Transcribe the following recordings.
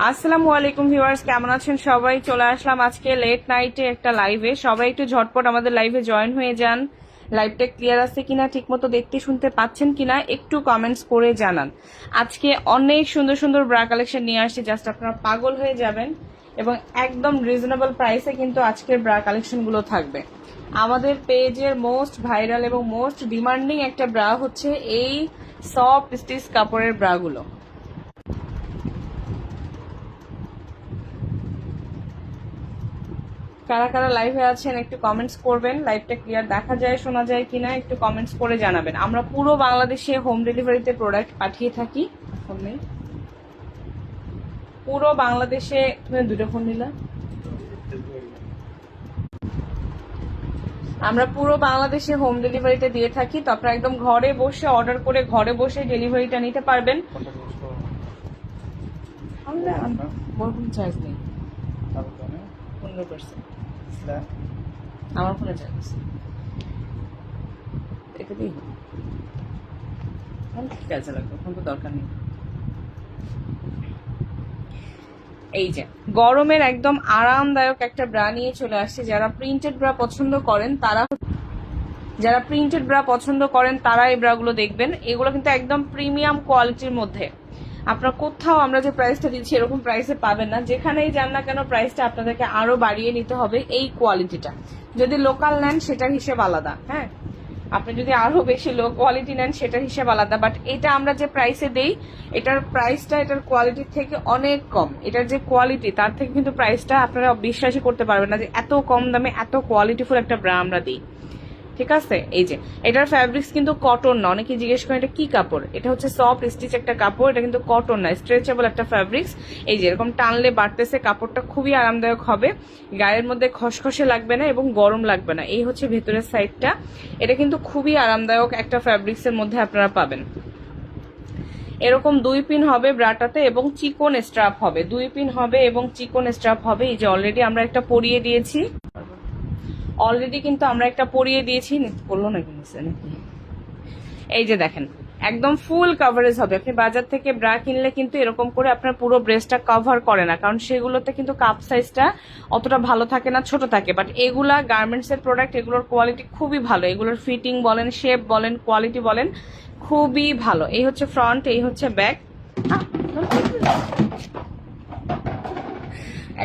আসসালামু আলাইকুম ভিউয়ার্স, কেমন আছেন সবাই? চলে আসলাম আজকে লেট নাইটে একটা লাইভে সবাই একটু ঝটপট আমাদের লাইভে জয়েন হয়ে যান। লাইভটা ক্লিয়ার আছে কিনা, ঠিকমতো দেখতে শুনতে পাচ্ছেন কিনা, একটু কমেন্টস করে জানান। আজকে অনেক সুন্দর সুন্দর ব্রা কালেকশন নিয়ে আসছি জাস্ট আপনারা পাগল হয়ে যাবেন এবং একদম রিজনেবল প্রাইসে কিন্তু আজকের ব্রা কালেকশনগুলো থাকবে। আমাদের পেজের মোস্ট ভাইরাল এবং মোস্ট ডিমান্ডিং একটা ব্রা হচ্ছে এই সফট স্টিচ কাপড়ের ব্রাগুলো কারা কারা লাইভে আছেন একটু কমেন্টস করবেন। লাইভটা ক্লিয়ার দেখা যায় শোনা যায় কিনা একটু কমেন্টস করে জানাবেন। আমরা পুরো বাংলাদেশে হোম ডেলিভারিতে প্রোডাক্ট পাঠিয়ে থাকি। ফোন নেই। পুরো বাংলাদেশে তুমি দুটো ফোন নিলা আমরা পুরো বাংলাদেশে হোম ডেলিভারিতে দিয়ে থাকি। তো আপনারা একদম ঘরে বসে অর্ডার করে ঘরে বসে ডেলিভারিটা নিতে পারবেন। আমরা কোনো চার্জ নেই। পনেরো পার্সেন্ট আমার ফোনে চার্জ আছে এটা দিই ফোন ঠিক আছে লাগবে? ফোন তো দরকার নেই। এই যে গরমের একদম আরামদায়ক একটা ব্রা নিয়ে চলে আসছে। যারা প্রিন্টেড ব্রা পছন্দ করেন তারা যারা প্রিন্টেড ব্রা পছন্দ করেন তারা এই ব্রাগুলো দেখবেন। এগুলো কিন্তু একদম প্রিমিয়াম কোয়ালিটির মধ্যে। আপনার কোথাও আমরা যে প্রাইসটা দিচ্ছি, এরকম প্রাইসে পাবেন না। যেখানেই যান না কেন প্রাইসটা আপনাদেরকে আরও বাড়িয়ে নিতে হবে এই কোয়ালিটিটা যদি লোকাল নেন, সেটার হিসেব আলাদা হ্যাঁ? আপনি যদি আরও বেশি লো কোয়ালিটি নেন, সেটার হিসেব আলাদা। বাট এটা আমরা যে প্রাইসে দেই, এটার প্রাইসটা এটার কোয়ালিটির থেকে অনেক কম। এটার যে কোয়ালিটি তার থেকে কিন্তু প্রাইসটা আপনারা বিশ্বাসই করতে পারবেন না যে এত কম দামে এত কোয়ালিটিফুল একটা ব্রা আমরা দিই। ঠিক আছে? এই যে, এটার ফ্যাব্রিক্স কিন্তু কটন না। অনেকে জিজ্ঞেস করেন, এটা কি কাপড়? এটা হচ্ছে সফট স্টিচ একটা কাপড়, এটা কিন্তু কটন না স্ট্রেচেবল একটা ফ্যাব্রিক্স এই যে, এরকম টানলে বাড়তেছে, কাপড়টা খুবই আরামদায়ক হবে। গায়ের মধ্যে খসখসে লাগবে না এবং গরম লাগবে না। এই হচ্ছে ভেতরের সাইডটা এটা কিন্তু খুবই আরামদায়ক একটা ফ্যাব্রিক্সের মধ্যে আপনারা পাবেন। এরকম দুই পিন হবে ব্রাটাতে এবং চিকন স্ট্রাপ হবে। দুই পিন হবে এবং চিকন স্ট্রাপ হবে। এই যে অলরেডি আমরা একটা পরিয়ে দিয়েছি। অলরেডি কিন্তু আমরা একটা পরিয়ে দিয়েছি। করল নাকি নিচে নাকি এই যে দেখেন, একদম ফুল কাভারেজ হবে। আপনি বাজার থেকে ব্রা কিনলে কিন্তু এরকম করে আপনার পুরো ব্রেস্টটা কভার করে না। কারণ সেগুলোতে কিন্তু কাপ সাইজটা অতটা ভালো থাকে না, ছোট থাকে। বাট এগুলা গার্মেন্টস এর প্রোডাক্ট এগুলোর কোয়ালিটি খুবই ভালো। এগুলোর ফিটিং বলেন শেপ বলেন কোয়ালিটি বলেন, খুবই ভালো। এই হচ্ছে ফ্রন্ট এই হচ্ছে ব্যাক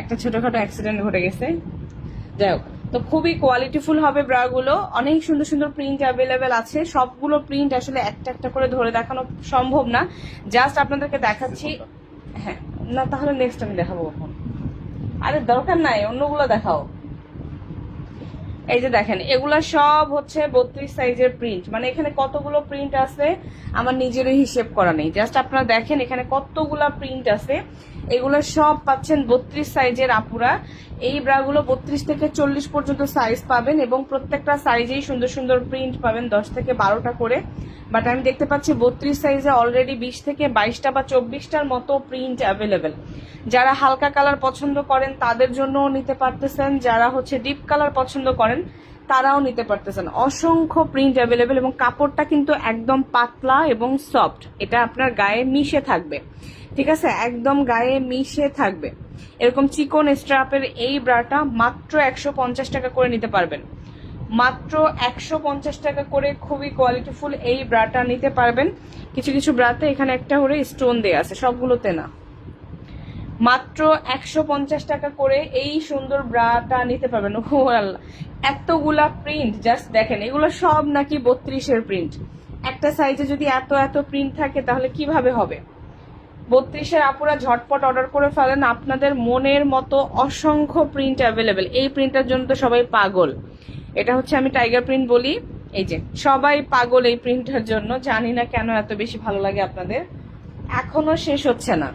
একটা ছোটখাটো অ্যাক্সিডেন্ট ঘটে গেছে। যাই হোক। তো খুবই কোয়ালিটিফুল হবে ব্রাগুলো। অনেক সুন্দর সুন্দর প্রিন্ট অ্যাভেলেবেল আছে। সবগুলো প্রিন্ট আসলে একটা একটা করে ধরে দেখানো সম্ভব না। জাস্ট আপনাদেরকে দেখাচ্ছি। হ্যাঁ না তাহলে নেক্সট আমি দেখাবো কখন। আরে দরকার নাই অন্যগুলো দেখাও। এই যে দেখেন এগুলা সব হচ্ছে বত্রিশ সাইজের প্রিন্ট মানে এখানে কতগুলো প্রিন্ট আছে আমার নিজেরই হিসেব করা নেই। জাস্ট আপনারা দেখেন এখানে কতগুলা প্রিন্ট আছে। এগুলো সব পাচ্ছেন বত্রিশ সাইজের আপুরা। এই ব্রাগুলো বত্রিশ থেকে চল্লিশ পর্যন্ত সাইজ পাবেন এবং প্রত্যেকটা সাইজেই সুন্দর সুন্দর প্রিন্ট পাবেন দশ থেকে বারোটা করে। বাট আমি দেখতে পাচ্ছি বত্রিশ সাইজে অলরেডি বিশ থেকে বাইশটা বা চব্বিশটার মতো প্রিন্ট অ্যাভেলেবেল যারা হালকা কালার পছন্দ করেন, তাদের জন্যও নিতে পারতেছেন। যারা হচ্ছে ডিপ কালার পছন্দ করেন, তারাও নিতে পারতেছেন। অসংখ্য প্রিন্ট অ্যাভেলেবেল এবং কাপড়টা কিন্তু একদম পাতলা এবং সফট এটা আপনার গায়ে মিশে থাকবে। ঠিক আছে? একদম গায়ে মিশে থাকবে। এরকম চিকন স্ট্রাপের এই ব্রাটা মাত্র একশো পঞ্চাশ টাকা করে নিতে পারবেন। মাত্র একশো পঞ্চাশ টাকা করে খুবই কোয়ালিটিফুল এই ব্রাটা নিতে পারবেন। কিছু কিছু ব্রাতে এখানে একটা করে স্টোন দেয়া আছে, সবগুলোতে না। মাত্র একশো পঞ্চাশ টাকা করে এই সুন্দর ব্রাটা নিতে পারবেন। ও আল্লাহ, এতগুলা প্রিন্ট জাস্ট দেখেন, এগুলো সব নাকি বত্রিশের প্রিন্ট একটা সাইজে যদি এত এত প্রিন্ট থাকে, তাহলে কীভাবে হবে? বত্রিশের আপুরা ঝটপট অর্ডার করে ফেলেন। আপনাদের মনের মতো অসংখ্য প্রিন্ট অ্যাভেলেবেল এই প্রিন্টের জন্য তো সবাই পাগল। এটা হচ্ছে আমি টাইগার প্রিন্ট বলি। এই যে, সবাই পাগল এই প্রিন্টের জন্য। জানি না কেন এত বেশি ভালো লাগে আপনাদের। এখনও শেষ হচ্ছে না।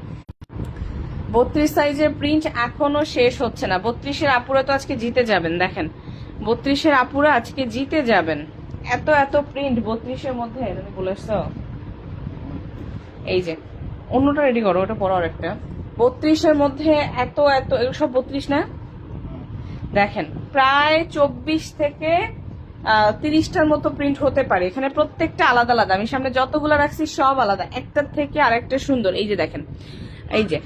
বত্রিশ সাইজের প্রিন্ট এখনও শেষ হচ্ছে না। বত্রিশের আপুরা তো আজকে জিতে যাবেন, দেখেন। বত্রিশের আপুরা আজকে জিতে যাবেন। এত এত প্রিন্ট বত্রিশের মধ্যে, তুমি বলেছ? এই যে অন্যটা রেডি করো, ওটা পড়ো একটা। বত্রিশের মধ্যে এত এত সব বত্রিশ না? দেখেন, প্রায় চব্বিশ থেকে তিরিশটার মতো প্রিন্ট হতে পারে। এখানে প্রত্যেকটা আলাদা আলাদা। আমি সামনে যতগুলো রাখছি সব আলাদা। একটার থেকে আরেকটা সুন্দর। এই যে দেখেন, এই যে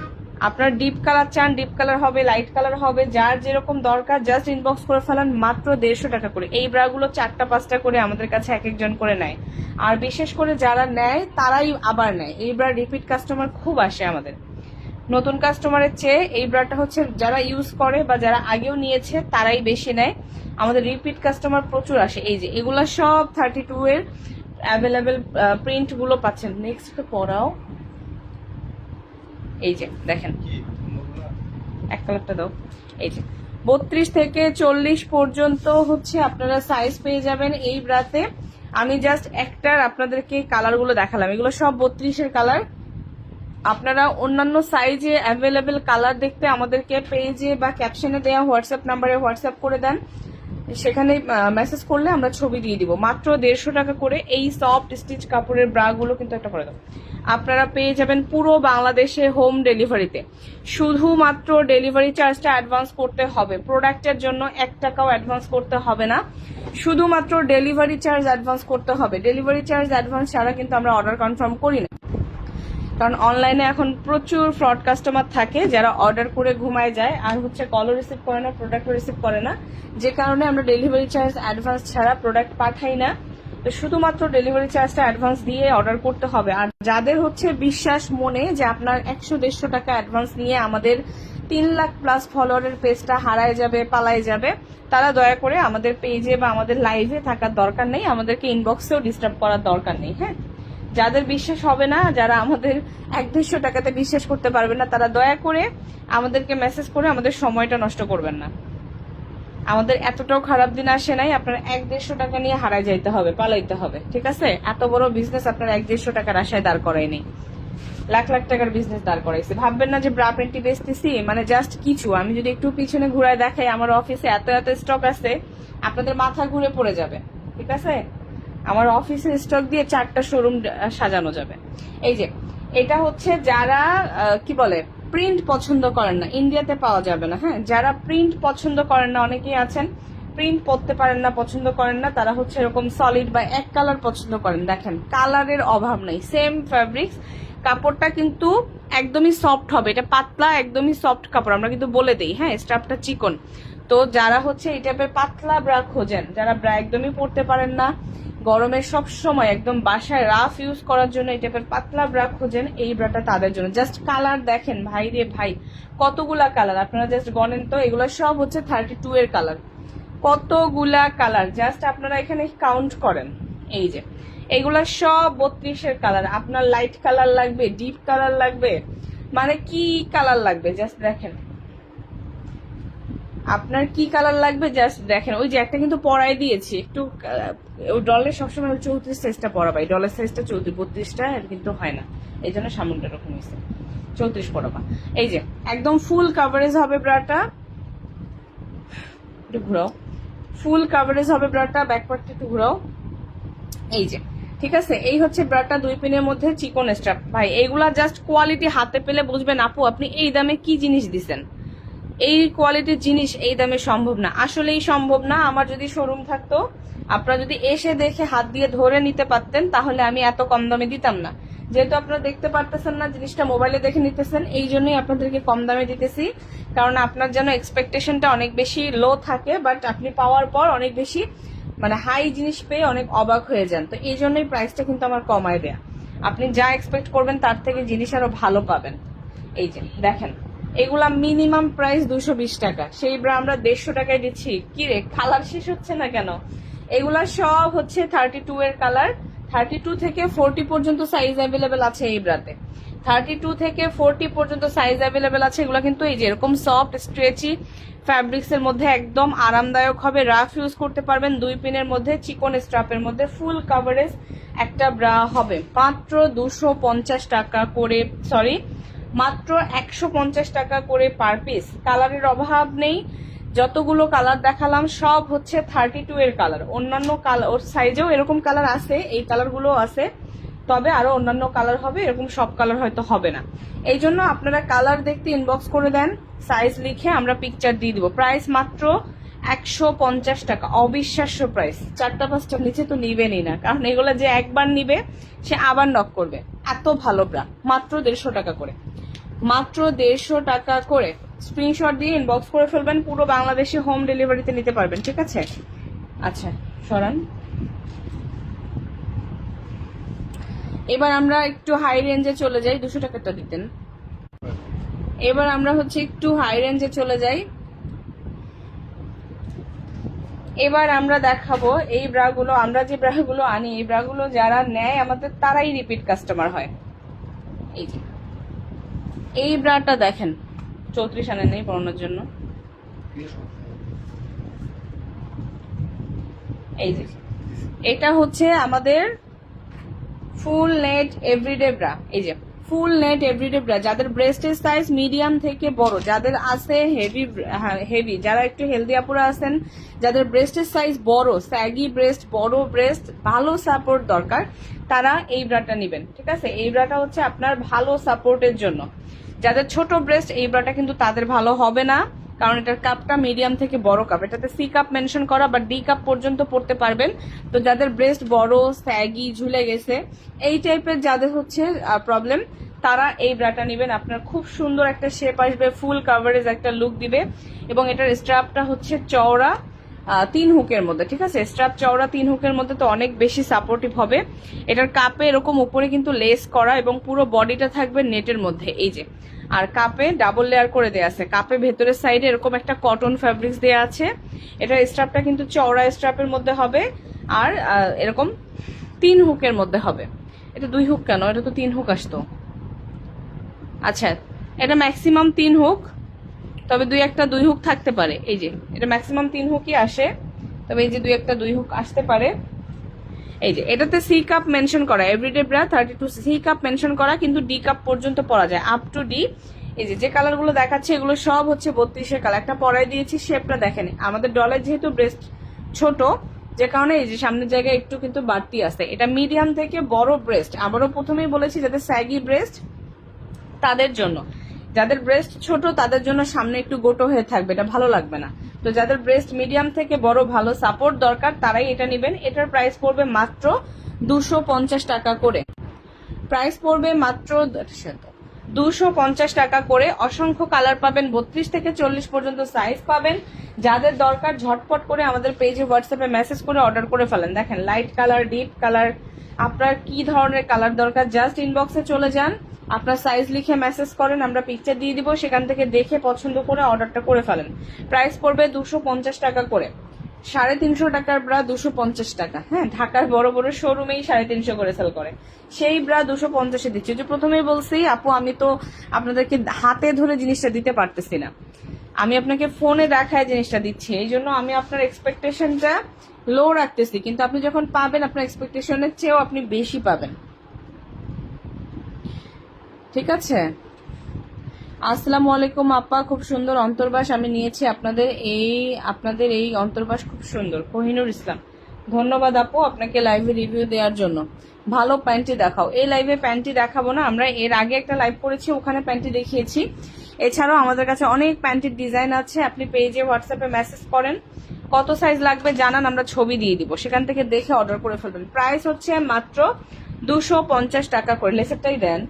আপনার ডিপ কালার চান ডিপ কালার হবে লাইট কালার হবে, যার যেরকম দরকার জাস্ট ইনবক্স করে ফেলান মাত্র দেড়শো টাকা করে। এই ব্রাগুলো চারটা, পাঁচটা করে আমাদের কাছে এক একজন করে নেয়। আর বিশেষ করে যারা নেয়, তারাই আবার নেয়। এই ব্রা রিপিট কাস্টমার খুব আসে আমাদের। নতুন কাস্টমারের চেয়ে এই ব্রাটা হচ্ছে যারা ইউজ করে বা যারা আগেও নিয়েছে, তারাই বেশি নেয়। আমাদের রিপিট কাস্টমার প্রচুর আসে। এই যে, এগুলা সব থার্টি টু এর অ্যাভেলেবেল প্রিন্টগুলো পাচ্ছেন। নেক্সট পড়াও। এই যে দেখেন। এক কালারটা দাও। এই যে বত্রিশ থেকে চল্লিশ পর্যন্ত হচ্ছে আপনারা সাইজ পেয়ে যাবেন এই ব্রাতে। আমি জাস্ট একটার আপনাদেরকে কালারগুলো দেখালাম। এগুলো সব বত্রিশের কালার আপনারা অন্যান্য সাইজে অ্যাভেলেবেল কালার দেখতে আমাদেরকে পেজে বা ক্যাপশনে দেওয়া হোয়াটসঅ্যাপ নাম্বারে হোয়াটসঅ্যাপ করে দেন। সেখানে মেসেজ করলে আমরা ছবি দিয়ে দিব। মাত্র দেড়শো টাকা করে এই সফট স্টিচ কাপড়ের ব্রাগুলো কিন্তু একটা করে দেবো আপনারা পেয়ে যাবেন পুরো বাংলাদেশে হোম ডেলিভারিতে শুধুমাত্র ডেলিভারি চার্জটা অ্যাডভান্স করতে হবে। প্রোডাক্টের জন্য এক টাকাও অ্যাডভান্স করতে হবে না। শুধুমাত্র ডেলিভারি চার্জ অ্যাডভান্স করতে হবে। ডেলিভারি চার্জ অ্যাডভান্স ছাড়া কিন্তু আমরা অর্ডার কনফার্ম করি না। কারণ অনলাইনে এখন প্রচুর ফ্রড কাস্টমার থাকে, যারা অর্ডার করে ঘুমায় যায়। আর হচ্ছে কলও রিসিভ করে না প্রোডাক্টও রিসিভ করে না। যে কারণে আমরা ডেলিভারি চার্জ অ্যাডভান্স ছাড়া প্রোডাক্ট পাঠাই না। তো শুধুমাত্র ডেলিভারি চার্জটা অ্যাডভান্স দিয়ে অর্ডার করতে হবে। আর যাদের হচ্ছে বিশ্বাস মনে যে আপনার একশো দেড়শো টাকা অ্যাডভান্স নিয়ে আমাদের তিন লাখ প্লাস ফলোয়ারের পেজটা হারায় যাবে, পালায় যাবে, তারা দয়া করে আমাদের পেজে বা আমাদের লাইভে থাকার দরকার নেই। আমাদেরকে ইনবক্সেও ডিস্টার্ব করার দরকার নেই হ্যাঁ? যাদের বিশ্বাস হবে না, যারা আমাদের এক দেড়শো টাকাতে বিশ্বাস করতে পারবে না, তারা দয়া করে আমাদেরকে মেসেজ করে আমাদের সময়টা নষ্ট করবেন না। আমাদের এতটাও খারাপ দিন আসে নাই, আপনার এক দেড়শো টাকা নিয়ে হারাই যাইতে হবে, পালাইতে হবে, ঠিক আছে? এত বড় বিজনেস আপনার এক দেড়শো টাকার আশায় দাঁড় করায়নি। লাখ লাখ টাকার বিজনেস দাঁড় করাইছে। ভাববেন না যে ব্রা প্যান্টি বেচতেছি মানে জাস্ট কিছু। আমি যদি একটু পিছনে ঘুরায় দেখাই, আমার অফিসে এত এত স্টক আছে, আপনাদের মাথা ঘুরে পড়ে যাবে, ঠিক আছে? আমার অফিসের স্টক দিয়ে চারটা শোরুম সাজানো যাবে। এই যে, এটা হচ্ছে যারা কি বলে, প্রিন্ট পছন্দ করেন না, ইন্ডিয়াতে পাওয়া যাবে না হ্যাঁ? যারা প্রিন্ট পছন্দ করেন না, অনেকেই আছেন, প্রিন্ট পরতে পারেন না, পছন্দ করেন না, তারা হচ্ছে এরকম সলিড বা এক কালার পছন্দ করেন। দেখেন কালারের অভাব নেই সেম ফ্যাব্রিক্স কাপড়টা কিন্তু একদমই সফট হবে, এটা পাতলা, একদমই সফট কাপড়, আমরা কিন্তু বলে দিই হ্যাঁ? স্টাফটা চিকন। তো যারা হচ্ছে এই টাইপের পাতলা ব্রা খোঁজেন, যারা ব্রা একদমই পরতে পারেন না গরমের সব সময় একদম বাসায় রাফ ইউজ করার জন্য এই টাইপের পাতলা ব্রা খোঁজেন, এই ব্রাটা তাদের জন্য। জাস্ট কালার দেখেন ভাই রে ভাই, কতগুলা কালার আপনারা জাস্ট গনেন তো, এগুলো সব হচ্ছে থার্টি টু এর কালার কতগুলা কালার জাস্ট আপনারা এখানে কাউন্ট করেন। এই যে, এগুলা সব বত্রিশের কালার আপনার লাইট কালার লাগবে ডিপ কালার লাগবে। মানে কি কালার লাগবে? জাস্ট দেখেন। আপনার কি কালার লাগবে? জাস্ট দেখেন। ওই যে একটা কিন্তু পরাই দিয়েছি, একটু ওই ডলের সবসময় চৌত্রিশ সাইজটা পরাবাই ডলের সাইজটা চৌত্রিশ, বত্রিশটা কিন্তু হয় না। এই জন্য সামনটা এরকম হয়েছে। চৌত্রিশ পরাবা। এই যে, একদম ফুল কাভারেজ হবে ব্রাটা। একটু ঘুরাও। ফুল কাভারেজ হবে ব্রাটা ব্যাকপার্টটা একটু ঘুরাও। এই যে, ঠিক আছে? এই হচ্ছে ব্রাটা দুই পিনের মধ্যে চিকন স্ট্রাপ ভাই, এইগুলা জাস্ট কোয়ালিটি হাতে পেলে বুঝবেন আপু, আপনি এই দামে কি জিনিস দিছেন? এই কোয়ালিটির জিনিস এই দামে সম্ভব না। আসলেই সম্ভব না। আমার যদি শোরুম থাকতো আপনারা যদি এসে দেখে হাত দিয়ে ধরে নিতে পারতেন, তাহলে আমি এত কম দামে দিতাম না। যেহেতু আপনারা দেখতে পারতেছেন না, জিনিসটা মোবাইলে দেখে নিতেছেন, এই জন্যই আপনাদেরকে কম দামে দিতেছি। কারণ আপনার যেন এক্সপেকটেশনটা অনেক বেশি লো থাকে বাট আপনি পাওয়ার পর অনেক বেশি মানে হাই জিনিস পেয়ে অনেক অবাক হয়ে যান। তো এই জন্যই প্রাইসটা কিন্তু আমার কমায় দেয়া। আপনি যা এক্সপেক্ট করবেন, তার থেকে জিনিস আরও ভালো পাবেন। এই যে, দেখেন, এগুলা মিনিমাম প্রাইস দুশো টাকা। সেই ব্রা আমরা দেড়শো টাকায় দিচ্ছি। কি রে খালার শেষ হচ্ছে না কেন? এগুলা সব হচ্ছে থার্টি টু এর কালার থার্টি টু থেকে ফোরটি পর্যন্ত সাইজ অ্যাভেলেবেল আছে এই ব্রাতে। থার্টি টু থেকে ফোরটি পর্যন্ত সাইজ অ্যাভেলেবেল আছে, এগুলো কিন্তু এই যে এরকম সফট স্ট্রেচি ফ্যাব্রিক্স এর মধ্যে একদম আরামদায়ক হবে। রাফ ইউজ করতে পারবেন, দুই পিনের মধ্যে, চিকন স্ট্রাপের মধ্যে ফুল কাভারেজ একটা ব্রা হবে। মাত্র দুশো পঞ্চাশ টাকা করে সরি মাত্র একশো পঞ্চাশ টাকা করে পার পিস কালারের অভাব নেই। যতগুলো কালার দেখালাম, সব হচ্ছে থার্টি টু এর কালার অন্যান্য কালার ওর সাইজেও এরকম কালার আছে, এই কালারগুলো আছে। তবে আরও অন্যান্য কালার হবে, এরকম সব কালার হয়তো হবে না। এই জন্য আপনারা কালার দেখতে ইনবক্স করে দেন সাইজ লিখে আমরা পিকচার দিয়ে দিব। প্রাইস মাত্র একশো পঞ্চাশ টাকা, অবিশ্বাস্য প্রাইস চারটা পাঁচটার নিচে তো নিবেনই না, কারণ এগুলো যে একবার নিবে, সে আবার নক করবে। এত ভালো ব্রা মাত্র দেড়শো টাকা করে। মাত্র দেড়শো টাকা করে স্ক্রিনশট দিয়ে ইনবক্স করে ফেলবেন, পুরো বাংলাদেশে হোম ডেলিভারিতে নিতে পারবেন, ঠিক আছে? আচ্ছা সরান। এবার আমরা একটু হাই রেঞ্জে চলে যাই, দুশো টাকাটা দিতেন। এবার আমরা হচ্ছে একটু হাই রেঞ্জে চলে যাই। এবার আমরা দেখাবো এই ব্রাগুলো, আমরা যে ব্রাগুলো আনি, এই ব্রাগুলো যারা নেয় আমাদের, তারাই রিপিট কাস্টমার হয়। এই যে, এই ব্রাটা দেখেন। চৌত্রিশ আনে নেই পড়ানোর জন্য। এই যে। এটা হচ্ছে আমাদের ফুল নেট এভরিডে ব্রা। এই যে, ফুল নেট এভরিডে ব্রা। যাদের ব্রেস্টের সাইজ মিডিয়াম থেকে বড়, যাদের আছে হেভি হেভি যারা একটু হেলদি আপুরা আছেন, যাদের ব্রেস্টের সাইজ বড় স্যাগি ব্রেস্ট বড় ব্রেস্ট ভালো সাপোর্ট দরকার, তারা এই ব্রাটা নেবেন। ঠিক আছে? এই ব্রাটা হচ্ছে আপনার ভালো সাপোর্টের জন্য। যাদের ছোট ব্রেস্ট এই ব্রাটা কিন্তু তাদের ভালো হবে না। কারণ এটার কাপটা মিডিয়াম থেকে বড় কাপ এটাতে সি কাপ মেনশন করা বা ডি কাপ পর্যন্ত পড়তে পারবেন। তো যাদের ব্রেস্ট বড় স্যাগি ঝুলে গেছে, এই টাইপের যাদের হচ্ছে প্রবলেম তারা এই ব্রাটা নেবেন। আপনার খুব সুন্দর একটা শেপ আসবে ফুল কাভারেজ একটা লুক দিবে। এবং এটার স্ট্রাপটা হচ্ছে চওড়া। তিন হুকের মধ্যে, ঠিক আছে? স্ট্রাপ চওড়া তিন হুকের মধ্যে তো অনেক বেশি সাপোর্টিভ হবে। এটার কাপে এরকম উপরে কিন্তু লেস করা এবং পুরো বডিটা থাকবে নেটের মধ্যে, এই যে। আর কাপে ডাবল লেয়ার করে দেওয়া আছে। কাপে ভেতরের সাইডে এরকম একটা কটন ফ্যাব্রিক্স দেওয়া আছে। এটার স্ট্রাপটা কিন্তু চওড়া স্ট্রাপের মধ্যে হবে। আর এরকম তিন হুকের মধ্যে হবে। এটা দুই হুক কেন? এটা তো তিন হুক আসতো। আচ্ছা এটা ম্যাক্সিমাম তিন হুক। তবে দুই একটা দুই হুক থাকতে পারে। এই যে, এটা ম্যাক্সিমাম তিন হুকই আসে। তবে এই যে দুই একটা দুই হুক আসতে পারে। এই যে, এটাতে সি কাপ মেনশন করা everyday bra thirty two C cup mention করা, কিন্তু ডি কাপ পর্যন্ত পরা যায় আপ টু ডি এই যে যে কালারগুলো দেখাচ্ছে, এগুলো সব হচ্ছে বত্রিশের কালার একটা পরাই দিয়েছি শেপটা দেখেনি, আমাদের ডলের যেহেতু ব্রেস্ট ছোট, যে কারণে এই যে সামনের জায়গায় একটু কিন্তু বাড়তি আছে। এটা মিডিয়াম থেকে বড় ব্রেস্ট আবারও প্রথমেই বলেছি যাদের স্যাগি ব্রেস্ট তাদের জন্য। যাদের ব্রেস্ট ছোট, তাদের জন্য সামনে একটু গোটো হয়ে থাকবে, এটা ভালো লাগবে না। তো যাদের ব্রেস্ট মিডিয়াম থেকে বড়, ভালো সাপোর্ট দরকার, তারাই এটা নেবেন। এটার প্রাইস পড়বে মাত্র দুশো টাকা করে। প্রাইস পড়বে মাত্র দুশো পঞ্চাশ টাকা করে। অসংখ্য কালার পাবেন, বত্রিশ থেকে চল্লিশ পর্যন্ত সাইজ পাবেন। যাদের দরকার, ঝটপট করে আমাদের পেজে হোয়াটসঅ্যাপে মেসেজ করে অর্ডার করে ফেলেন। দেখেন লাইট কালার ডিপ কালার আপনার কি ধরনের কালার দরকার জাস্ট ইনবক্সে চলে যান। আপনার সাইজ লিখে মেসেজ করেন, আমরা পিকচার দিয়ে দিব, সেখান থেকে দেখে পছন্দ করে অর্ডারটা করে ফেলেন। প্রাইস পড়বে দুশো পঞ্চাশ টাকা করে। সাড়ে তিনশো টাকার ব্রা দুশো পঞ্চাশ টাকা হ্যাঁ? ঢাকার বড় বড় শোরুমেই সাড়ে তিনশো করে সেল করে। সেই ব্রা দুশো পঞ্চাশে দিচ্ছি। যে প্রথমেই বলছি, আপু, আমি তো আপনাদেরকে হাতে ধরে জিনিসটা দিতে পারতেছি না। আমি আপনাকে ফোনে দেখায় জিনিসটা দিচ্ছি। এই জন্য আমি আপনার এক্সপেকটেশনটা লো রাখতেছি। কিন্তু আপনি যখন পাবেন, আপনার এক্সপেকটেশনের চেয়েও আপনি বেশি পাবেন। ঠিক আছে? আসসালামু আলাইকুম আপা, খুব সুন্দর অন্তর্বাস আমি নিয়েছি আপনাদের এই আপনাদের এই অন্তর্বাস খুব সুন্দর, কোহিনুর ইসলাম। ধন্যবাদ আপু আপনাকে লাইভে রিভিউ দেওয়ার জন্য। ভালো প্যান্টি দেখাও। এই লাইভে প্যান্টি দেখাবো না, আমরা এর আগে একটা লাইভ করেছি, ওখানে প্যান্টি দেখিয়েছি। এছাড়াও আমাদের কাছে অনেক প্যান্টির ডিজাইন আছে, আপনি পেজে হোয়াটসঅ্যাপে মেসেজ করেন। কত সাইজ লাগবে জানান, আমরা ছবি দিয়ে দিব। সেখান থেকে দেখে অর্ডার করে ফেলবেন। প্রাইস হচ্ছে মাত্র দুশো টাকা করে। লেসেরটাই দেন।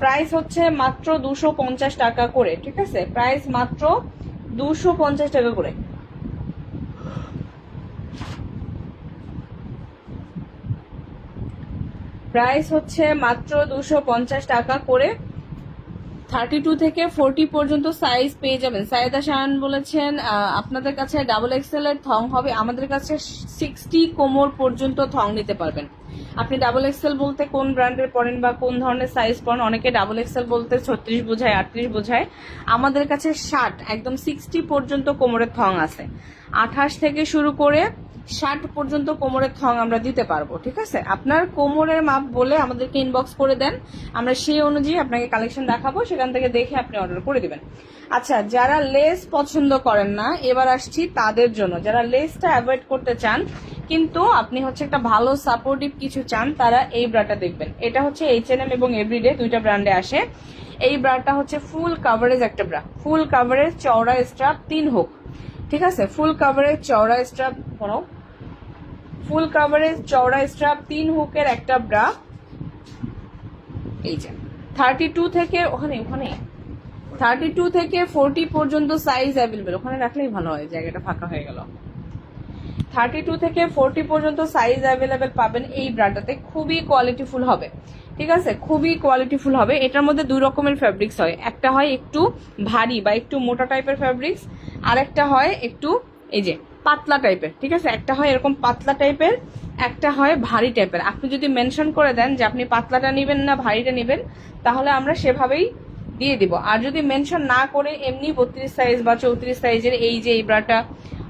প্রাইস হচ্ছে মাত্র দুশো পঞ্চাশ টাকা করে, ঠিক আছে? প্রাইস মাত্র দুশো পঞ্চাশ টাকা করে। প্রাইস হচ্ছে মাত্র দুশো পঞ্চাশ টাকা করে। থার্টি টু থেকে ফোরটি পর্যন্ত সাইজ পেয়ে যাবেন। সাইদা শাহান বলেছেন আপনাদের কাছে ডাবল এক্সেল এর থং হবে। আমাদের কাছে সিক্সটি কোমর পর্যন্ত থং নিতে পারবেন। আপনি ডাবল এক্সেল বলতে কোন ব্র্যান্ডের পড়েন বা কোন ধরনের সাইজ পড়েন অনেকে ডাবল এক্সেল বলতে ছত্রিশ বোঝায়, আটত্রিশ বোঝায়। আমাদের কাছে ষাট, একদম সিক্সটি পর্যন্ত কোমরের থং আছে। আঠাশ থেকে শুরু করে ষাট পর্যন্ত কোমরের থং আমরা দিতে পারব, ঠিক আছে? আপনার কোমরের মাপ বলে আমাদেরকে ইনবক্স করে দেন। আমরা সেই অনুযায়ী আপনাকে কালেকশন দেখাবো, সেখান থেকে দেখে আপনি অর্ডার করে দিবেন। আচ্ছা যারা লেস পছন্দ করেন না, এবার আসছি তাদের জন্য। যারা লেসটা অ্যাভয়েড করতে চান, কিন্তু আপনি হচ্ছে একটা ভালো সাপোর্টিভ কিছু চান, তারা এই ব্রাটা দেখবেন। এটা হচ্ছে এইচ এন এম এবং এভরিডে দুইটা ব্র্যান্ডে আসে। এই ব্রাটা হচ্ছে ফুল কাভারেজ একটা ব্রা ফুল কাভারেজ চওড়া স্ট্রাপ তিন হোক ঠিক আছে? ফুল কাভারেজ চওড়া স্ট্রাপ কোনো ফুল কাভারেজ চওড়া স্ট্রাপ তিন হুকের একটা ব্রা এই যে থার্টি টু থেকে, ওখানে ওখানে থার্টি টু থেকে ফোরটি পর্যন্ত সাইজ অ্যাভেলেবেল ওখানে রাখলেই ভালো হয়, জায়গাটা ফাঁকা হয়ে গেল। থার্টি টু থেকে ফোরটি পর্যন্ত সাইজ অ্যাভেলেবেল পাবেন এই ব্রাটাতে খুবই কোয়ালিটিফুল হবে। ঠিক আছে? খুবই কোয়ালিটিফুল হবে। এটার মধ্যে দুই রকমের ফ্যাব্রিক্স হয়। একটা হয় একটু ভারী বা একটু মোটা টাইপের ফ্যাব্রিক্স আর একটা হয় একটু এই যে পাতলা টাইপের ঠিক আছে? একটা হয় এরকম পাতলা টাইপের একটা হয় ভারী টাইপের আপনি যদি মেনশন করে দেন যে আপনি পাতলাটা নেবেন না, ভারীটা নেবেন, তাহলে আমরা সেভাবেই দিয়ে দিব। আর যদি মেনশন না করে এমনি বত্রিশ সাইজ বা চৌত্রিশ সাইজের এই যে এই ব্রাটা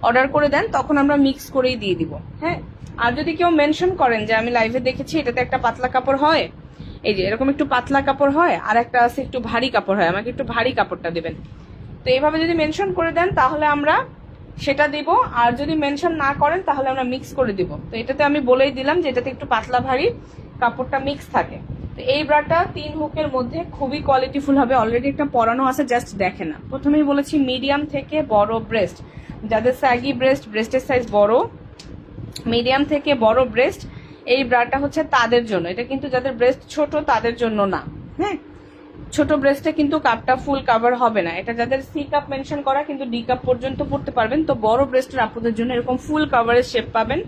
অর্ডার করে দেন, তখন আমরা মিক্স করেই দিয়ে দিব হ্যাঁ? আর যদি কেউ মেনশন করেন যে আমি লাইভে দেখেছি, এটাতে একটা পাতলা কাপড় হয়, এই যে এরকম একটু পাতলা কাপড় হয়, আর একটা আছে একটু ভারী কাপড় হয়, আমাকে একটু ভারী কাপড়টা দেবেন। তো এইভাবে যদি মেনশন করে দেন, তাহলে আমরা সেটা দিব। আর যদি মেনশন না করেন, তাহলে আমরা মিক্স করে দিব। তো এটাতে আমি বলেই দিলাম যে এটাতে একটু পাতলা ভারী, কাপড়টা মিক্স থাকে। তো এই ব্রাটা তিন হুকের মধ্যে খুবই কোয়ালিটিফুল হবে। অলরেডি একটা পরানো আছে জাস্ট দেখে না। প্রথমেই বলেছি মিডিয়াম থেকে বড় ব্রেস্ট যাদের স্যাগি ব্রেস্ট ব্রেস্টের সাইজ বড় মিডিয়াম থেকে বড় ব্রেস্ট এই ব্রাটা হচ্ছে তাদের জন্য। এটা কিন্তু যাদের ব্রেস্ট ছোট, তাদের জন্য না। হ্যাঁ? ছোট ব্রেস্টে কিন্তু কাপটা ফুল কাভার হবে না। এটা যাদের সি কাপ মেনশন করা, কিন্তু ডি কাপ পর্যন্ত পড়তে পারবেন। তো বড় ব্রেস্টের আপনাদের জন্য এরকম ফুল কাভারের শেপ পাবেন।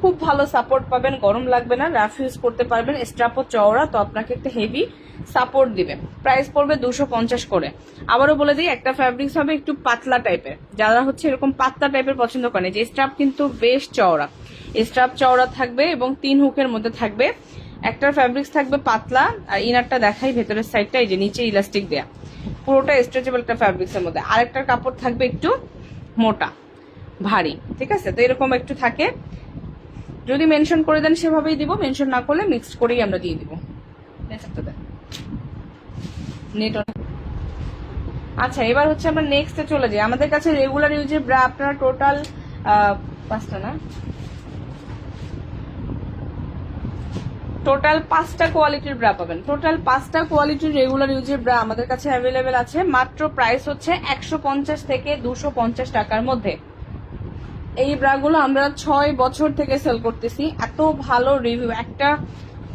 খুব ভালো সাপোর্ট পাবেন, গরম লাগবে না রাফ ইউজ করতে পারবেন স্ট্রাপও চওড়া, তো আপনাকে একটা হেভি সাপোর্ট দিবে। প্রাইস পড়বে দুশো পঞ্চাশ করে। আবারও বলে দিই, একটা ফ্যাব্রিক্স হবে একটু পাতলা টাইপের যারা হচ্ছে এরকম পাতলা টাইপের পছন্দ করেন যে স্ট্রাপ কিন্তু বেশ চওড়া। স্ট্রাপ চওড়া থাকবে এবং তিন হুকের মধ্যে থাকবে। একটার ফ্যাব্রিক্স থাকবে পাতলা, আর ইনারটা দেখাই ভেতরের সাইডটা এই যে নিচে ইলাস্টিক দেয়া। পুরোটা স্ট্রেচেবল একটা ফ্যাব্রিক্সের মধ্যে। আরেকটার কাপড় থাকবে একটু মোটা, ভারী, ঠিক আছে? তো এরকম একটু থাকে। যদি মেনশন করে দেন সেভাবেই দিব মেনশন না করলে মিক্সড করেই আমরা দিয়ে দিব। নেট আচ্ছা এবার হচ্ছে আমরা নেক্সটে চলে যাই। আমাদের কাছে রেগুলার ইউজের ব্রা আপনারা টোটাল পাঁচটা না? টোটাল পাঁচটা কোয়ালিটির ব্রা পাবেন। টোটাল পাঁচটা কোয়ালিটির রেগুলার ইউজের ব্রা আমাদের কাছে অ্যাভেলেবেল আছে। মাত্র প্রাইস হচ্ছে একশো পঞ্চাশ থেকে দুশো টাকার মধ্যে। এই ব্রাগুলো আমরা ছয় বছর থেকে সেল করতেছি। এত ভালো রিভিউ একটা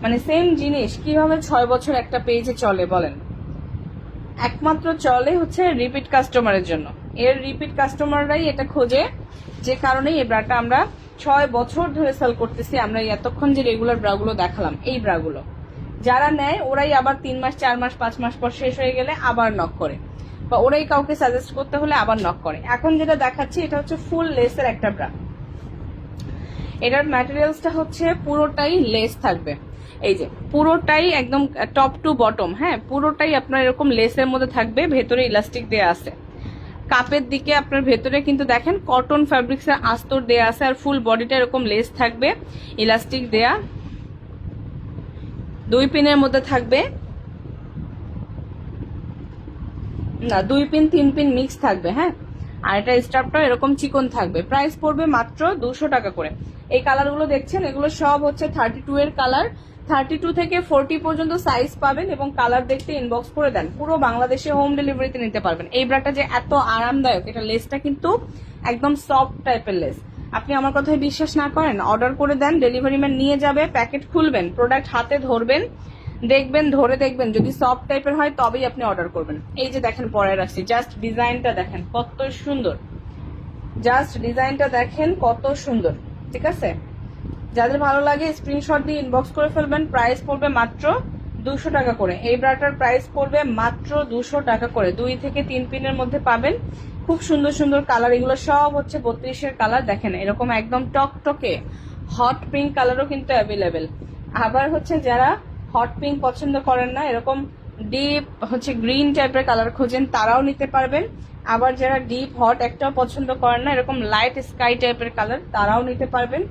মানে সেম জিনিস, কীভাবে ছয় বছর একটা পেজে চলে বলেন? একমাত্র চলে হচ্ছে রিপিট কাস্টমারের জন্য। এর রিপিট কাস্টমাররাই এটা খোঁজে, যে কারণে এই ব্রাটা আমরা ছয় বছর ধরে সেল করতেছি, আমরা এতক্ষণ যে রেগুলার ব্রাগুলো দেখালাম, এই ব্রাগুলো। যারা নেয়, ওরাই আবার তিন মাস, চার মাস, পাঁচ মাস পর শেষ হয়ে গেলে আবার নক করে। বা ওরাই কাউকে সাজেস্ট করতে হলে আবার নক করে। এখন যেটা দেখাচ্ছি, এটা হচ্ছে ফুল লেসের একটা ব্রা। এটার ম্যাটেরিয়ালসটা হচ্ছে পুরোটাই লেস থাকবে। এই যে, পুরোটাই একদম টপ টু বটম হ্যাঁ? পুরোটাই আপনার এরকম লেসের মধ্যে থাকবে, ভেতরে ইলাস্টিক দেয়া আছে। কাপের দিকে আপনার ভেতরে কিন্তু দেখেন কটন ফ্যাব্রিক্সের আস্তর দেয়া আছে আর ফুল বডিটা এরকম লেস থাকবে ইলাস্টিক দেয়া। দুই পিনের মধ্যে থাকবে। না, দুই পিন, তিন পিন মিক্স থাকবে হ্যাঁ? আর এটা স্টাফটা এরকম চিকন থাকবে। প্রাইস পড়বে মাত্র দুশো টাকা করে। এই কালারগুলো দেখছেন, এগুলো সব হচ্ছে থার্টি টু এর কালার থার্টি টু থেকে ফোরটি পর্যন্ত সাইজ পাবেন এবং কালার দেখতে ইনবক্স করে দেন। পুরো বাংলাদেশে হোম ডেলিভারিতে নিতে পারবেন। এই ব্রাটা যে এত আরামদায়ক, এটা লেসটা কিন্তু একদম সফট টাইপের লেস আপনি আমার কথায় বিশ্বাস না করেন অর্ডার করে দেন ডেলিভারি ম্যান নিয়ে যাবে প্যাকেট খুলবেন প্রোডাক্ট হাতে ধরবেন, দেখবেন, ধরে দেখবেন, যদি সফট টাইপের হয়, তবেই আপনি অর্ডার করবেন। এই যে দেখেন পরে রাখছি জাস্ট ডিজাইনটা দেখেন, কত সুন্দর। জাস্ট ডিজাইনটা দেখেন, কত সুন্দর। ঠিক আছে? যাদের ভালো লাগে স্ক্রিনশট দিয়ে ইনবক্স করে ফেলবেন প্রাইস পড়বে মাত্র দুশো টাকা করে। এই ব্রাটার প্রাইস পড়বে মাত্র দুশো টাকা করে। দুই থেকে তিন পিনের মধ্যে পাবেন। খুব সুন্দর সুন্দর কালার এগুলো সব হচ্ছে বত্রিশের কালার দেখেন, এরকম একদম টকটকে হট পিঙ্ক কালারও কিন্তু অ্যাভেলেবেল আবার হচ্ছে যারা হট পিঙ্ক পছন্দ করেন না, এরকম ডিপ হচ্ছে গ্রিন টাইপের কালার খোঁজেন, তারাও নিতে পারবেন। আবার যারা ডিপ হট একটাও পছন্দ করেন না, এরকম লাইট স্কাই টাইপের কালার তারাও নিতে পারবেন।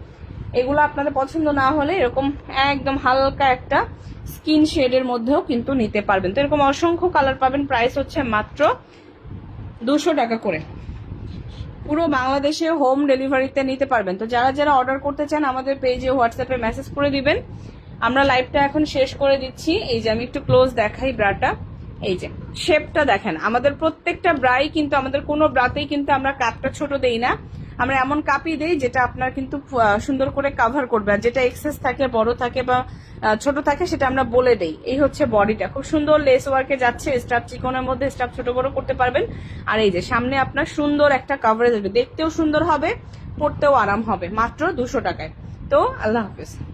এগুলো আপনাদের পছন্দ না হলে এরকম একদম হালকা একটা স্কিন শেডের মধ্যেও কিন্তু নিতে পারবেন। তো এরকম অসংখ্য কালার পাবেন। প্রাইস হচ্ছে মাত্র দুশো টাকা করে। পুরো বাংলাদেশে হোম ডেলিভারিতে নিতে পারবেন। তো যারা যারা অর্ডার করতে চান, আমাদের পেজে, হোয়াটসঅ্যাপে মেসেজ করে দিবেন। আমরা লাইভটা এখন শেষ করে দিচ্ছি। এই যে আমি একটু ক্লোজ দেখাই ব্রাটা। এই যে, শেপটা দেখেন। আমাদের প্রত্যেকটা ব্রাই কিন্তু, আমাদের কোনো ব্রাতেই কিন্তু আমরা কাপটা ছোট দেই না। আমরা এমন কাপই দেই যেটা আপনার কিন্তু সুন্দর করে কাভার করবে। আর যেটা এক্সেস থাকে, বড় থাকে বা ছোট থাকে, সেটা আমরা বলে দেই। এই হচ্ছে বডিটা। খুব সুন্দর লেস ওয়ার্কে যাচ্ছে স্টাফ চিকনের মধ্যে স্টাফ ছোট বড় করতে পারবেন। আর এই যে সামনে আপনার সুন্দর একটা কাভারেজ হবে দেখতেও সুন্দর হবে পড়তেও আরাম হবে, মাত্র দুশো টাকায়। তো আল্লাহ হাফিজ।